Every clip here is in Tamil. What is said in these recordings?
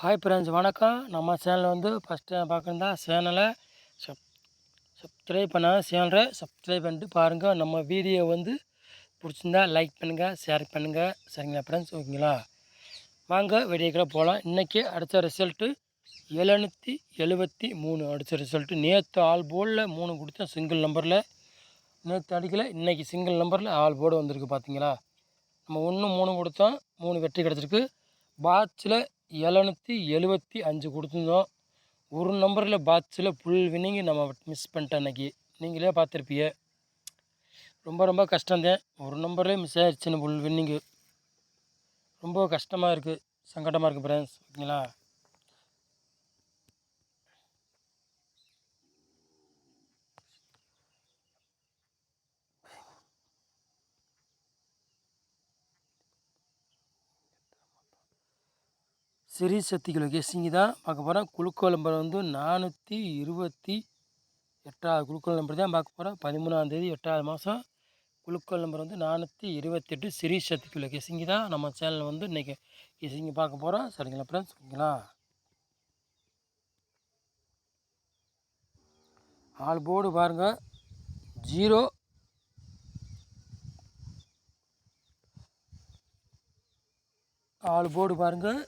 ஹாய் ஃப்ரெண்ட்ஸ் வணக்கம். நம்ம சேனலில் வந்து ஃபஸ்ட்டு பார்க்குறதா சேனலை சப் சப்ஸ்கிரைப் பண்ணால் சேனலை சப்ஸ்கிரைப் பண்ணிட்டு பாருங்கள் நம்ம வீடியோ வந்து பிடிச்சிருந்தா லைக் பண்ணுங்கள் ஷேர் பண்ணுங்கள் சரிங்களா ஃப்ரெண்ட்ஸ் ஓகேங்களா? வாங்க வீடியோக்குள்ளே போகலாம் இன்றைக்கி அடித்த ரிசல்ட்டு எழுநூற்றி எழுபத்தி மூணு. அடித்த ரிசல்ட்டு நேற்று ஆல் போர்டில் மூணு கொடுத்தேன் சிங்கிள் நம்பரில் நேற்று அடிக்கல இன்றைக்கி சிங்கிள் நம்பரில் ஆல் போர்டு வந்திருக்கு பார்த்தீங்களா நம்ம ஒன்று மூணு கொடுத்தோம். மூணு வெற்றி கிடச்சிருக்கு. பாட்சில் எழுநூற்றி எழுபத்தி அஞ்சு கொடுத்துருந்தோம். ஒரு நம்பரில் பாத்ஸில் ஃபுல் வின்னிங்கு நம்ம மிஸ் பண்ணிட்டோம் அன்றைக்கி நீங்களே பார்த்துருப்பீங்க. ரொம்ப ரொம்ப கஷ்டந்தேன் ஒரு நம்பர்லேயே மிஸ் ஆயிடுச்சுன்னு ஃபுல் வின்னிங்கு ரொம்ப கஷ்டமாக இருக்குது சங்கடமாக இருக்குது ஃப்ரெண்ட்ஸ் ஓகேங்களா? சிறி சக்திகள் கெஸ்ஸிங்கு தான் பார்க்க போகிறோம் குழுக்கள் நம்பர் வந்து நானூற்றி இருபத்தி எட்டாவது குழுக்கள் நம்பர் தான் பார்க்க போகிறோம் பதிமூணாந்தேதி எட்டாவது மாதம் குழுக்கள் நம்பர் வந்து நானூற்றி இருபத்தெட்டு சிறி சக்திக்குள்ள கெஸ்ஸிங்கு தான் நம்ம சேனலில் வந்து இன்றைக்கி கெஸ்ஸிங்கு பார்க்க போகிறோம் சரிங்களா ஃப்ரெண்ட்ஸ் ஓகேங்களா? ஆள் போர்டு பாருங்கள் ஜீரோ. ஆள் போர்டு பாருங்கள்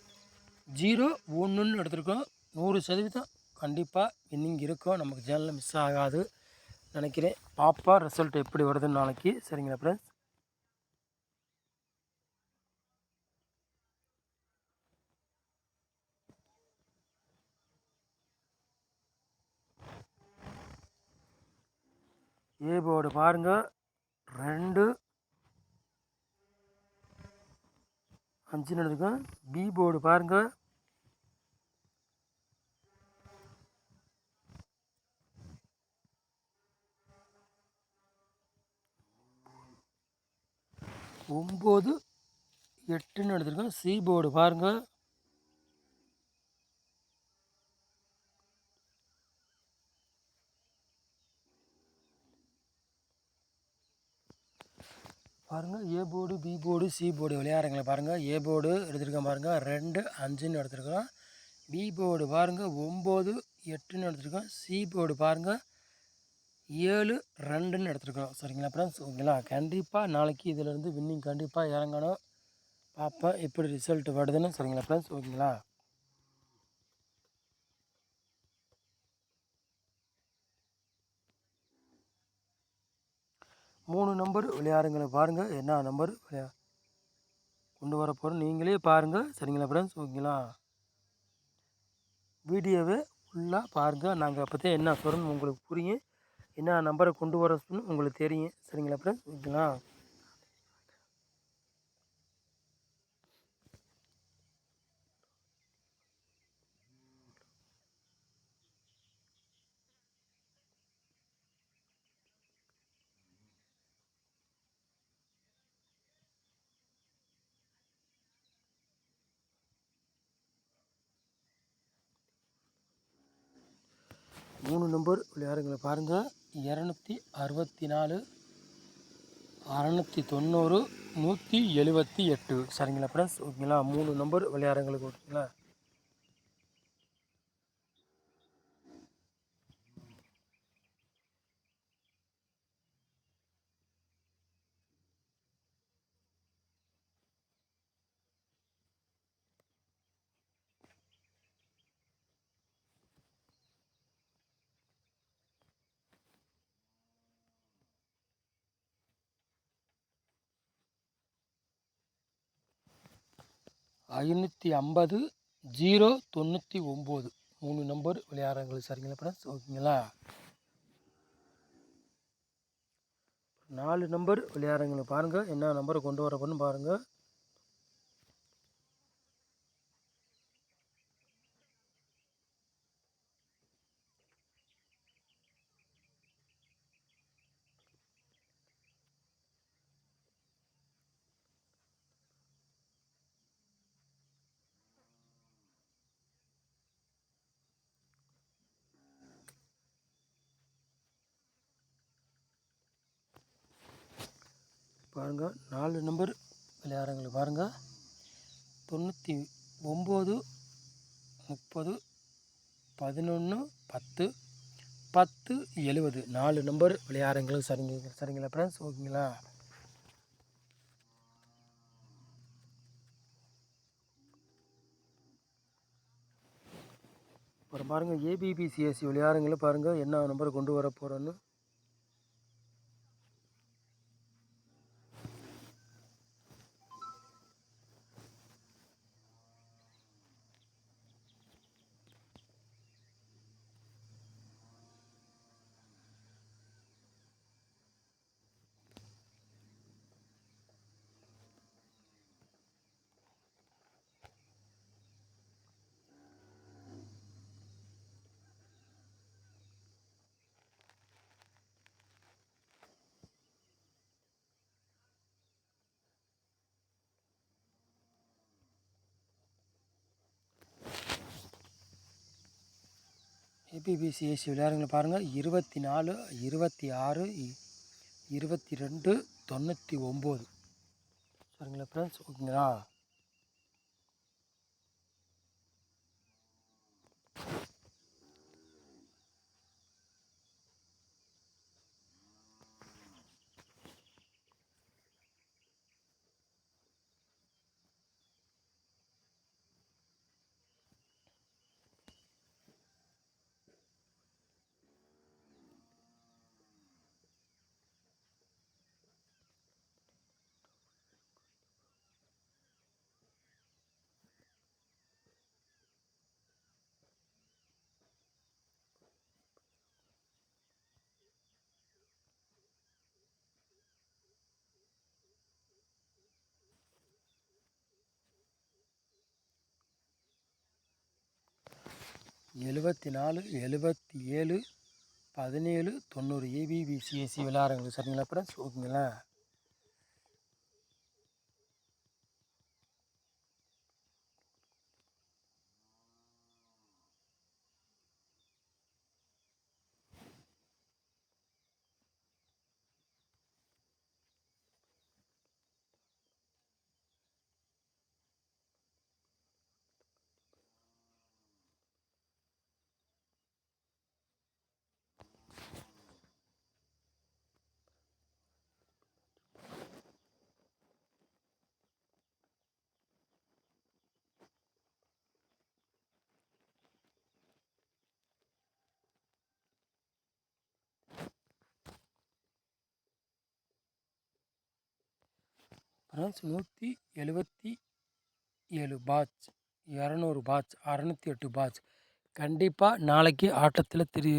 ஜீரோ ஒன்றுன்னு எடுத்திருக்கோம். நூறு சதவீதம் கண்டிப்பாக இன்னிங்க இருக்கும். நமக்கு சேனலில் மிஸ் ஆகாது நினைக்கிறேன். பாப்பா ரிசல்ட் எப்படி வருதுன்னு நாளைக்கு. சரிங்களா ஃப்ரெண்ட்ஸ் ஏ போர்டு பாருங்கள் ரெண்டு அஞ்சுன்னு எடுத்துக்கோம் பி போர்டு பாருங்கள் ஒம்பது எட்டுன்னு எடுத்துருக்கோம். சி போர்டு பாருங்கள் பாருங்கள் A board B board C board விளையாடுறங்களை பாருங்கள் ஏ போர்டு எடுத்துருக்கோம் பாருங்கள் ரெண்டு அஞ்சுன்னு எடுத்துருக்கோம் பி போர்டு பாருங்கள் ஒம்பது எட்டுன்னு எடுத்துருக்கோம். சி போர்டு பாருங்கள் ஏழு ரெண்டுன்னு எடுத்துருக்கோம் சரிங்களா ஃப்ரெண்ட்ஸ் ஓகேங்களா? கண்டிப்பாக நாளைக்கு இதிலேருந்து வின்னிங் கண்டிப்பாக இறங்கணும். பார்ப்பேன் எப்படி ரிசல்ட் வருதுன்னு சரிங்களா ஃப்ரெண்ட்ஸ் ஓகேங்களா? மூணு நம்பர் விளையாடுங்களை பாருங்கள் என்ன நம்பர்? விளையா கொண்டு வர போகிறோம் நீங்களே பாருங்கள் சரிங்களா ஃப்ரெண்ட்ஸ் ஓகேங்களா? வீடியோவை ஃபுல்லாக பாருங்கள் நாங்கள் அப்போதே என்ன சொல்கிறோன்னு உங்களுக்கு புரியும். என்ன நம்பரை கொண்டு வர உங்களுக்கு தெரியும். சரிங்களா ஃப்ரெண்ட்ஸ் ஓகேங்களா? மூணு நம்பர் விளையாடுங்களை பாருங்கள் இரநூத்தி அறுபத்தி நாலு அறநூற்றி தொண்ணூறு நூற்றி எழுபத்தி எட்டு. சரிங்களா ஃப்ரெண்ட்ஸ் ஓகேங்களா? மூணு நம்பர் விளையாடுங்களுக்கு ஓகேங்களா? ஐநூற்றி ஐம்பது ஜீரோ தொண்ணூற்றி ஒம்பது. மூணு நம்பர் விளையாடுறவங்களுக்கு சரிங்களா ஃப்ரெண்ட்ஸ் ஓகேங்களா? நாலு நம்பர் விளையாடுறவங்களுக்கு பாருங்கள் என்ன நம்பரை கொண்டு வரப்போன்னு பாருங்கள் பாருங்கள் நாலு நம்பர் விளையாடுறவங்களுக்கு பாருங்கள் தொண்ணூற்றி ஒம்பது முப்பது பதினொன்று பத்து பத்து எழுபது நாலு நம்பர் விளையாடுறவங்களும் சரிங்க சரிங்களா ஃப்ரெண்ட்ஸ் ஓகேங்களா? அப்புறம் பாருங்கள் ஏபிபிசிஎஸ்சி விளையாடுங்களும் பாருங்கள் என்ன நம்பர் கொண்டு வர போகிறோன்னு ஏபிபிசிஎஸ்சி விளையாடுங்களை பாருங்கள் இருபத்தி நாலு இருபத்தி ஆறு இருபத்தி ரெண்டு தொண்ணூற்றி ஒம்பது. சரிங்களா ஃப்ரெண்ட்ஸ் ஓகேங்களா எழுபத்தி நாலு எழுபத்தி ஏழு பதினேழு தொண்ணூறு ஏபிபிசிஎஸ்சி விளையாடுங்களுக்கு சரிங்களா ஃப்ரெண்ட்ஸ் ஓகேங்களா பிரான்ஸ் நூற்றி எழுபத்தி ஏழு பாட்ச் இரநூறு பாட்ச் அறநூற்றி எட்டு பாட்ச். கண்டிப்பாக நாளைக்கு ஆட்டத்தில் திரு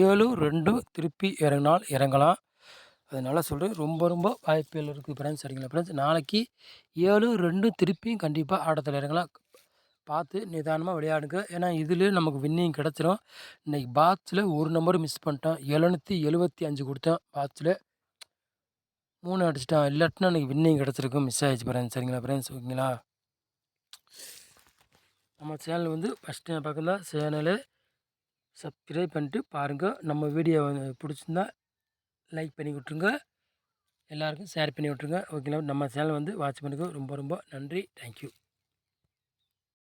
ஏழு ரெண்டு திருப்பி இறங்கினால் இறங்கலாம். அதனால் சொல்கிறேன் ரொம்ப ரொம்ப வாய்ப்புகள் இருக்குது ஃப்ரெண்ட்ஸ் சரிங்களா ஃப்ரெண்ட்ஸ் நாளைக்கு ஏழு ரெண்டும் திருப்பியும் கண்டிப்பாக ஆட்டத்தில் இறங்கலாம். பார்த்து நிதானமாக விளையாடுங்க. ஏன்னா இதுலேயே நமக்கு வின்னிங் கிடச்சிரும். இன்றைக்கி பாட்சில் ஒரு நம்பர் மிஸ் பண்ணிட்டோம். எழுநூற்றி எழுபத்தி அஞ்சு கொடுத்தேன் பாட்சில். மூணு அடிச்சிட்டான் இல்லாட்டினா எனக்கு வின்னிங் கிடச்சிருக்கும். மிஸ் ஆகிடுச்சு ஃப்ரெண்ட்ஸ் சரிங்களா ஃப்ரெண்ட்ஸ் ஓகேங்களா? நம்ம சேனல் வந்து ஃபஸ்ட் டைம் பார்க்குறதா? சேனலு சப்ஸ்கிரைப் பண்ணிட்டு பாருங்கள் நம்ம வீடியோ வந்து பிடிச்சிருந்தா லைக் பண்ணி விட்ருங்க எல்லாருக்கும் ஷேர் பண்ணி விட்ருங்க ஓகேங்களா? நம்ம சேனல் வந்து வாட்ச் பண்ணுங்க ரொம்ப ரொம்ப நன்றி. தேங்க்யூ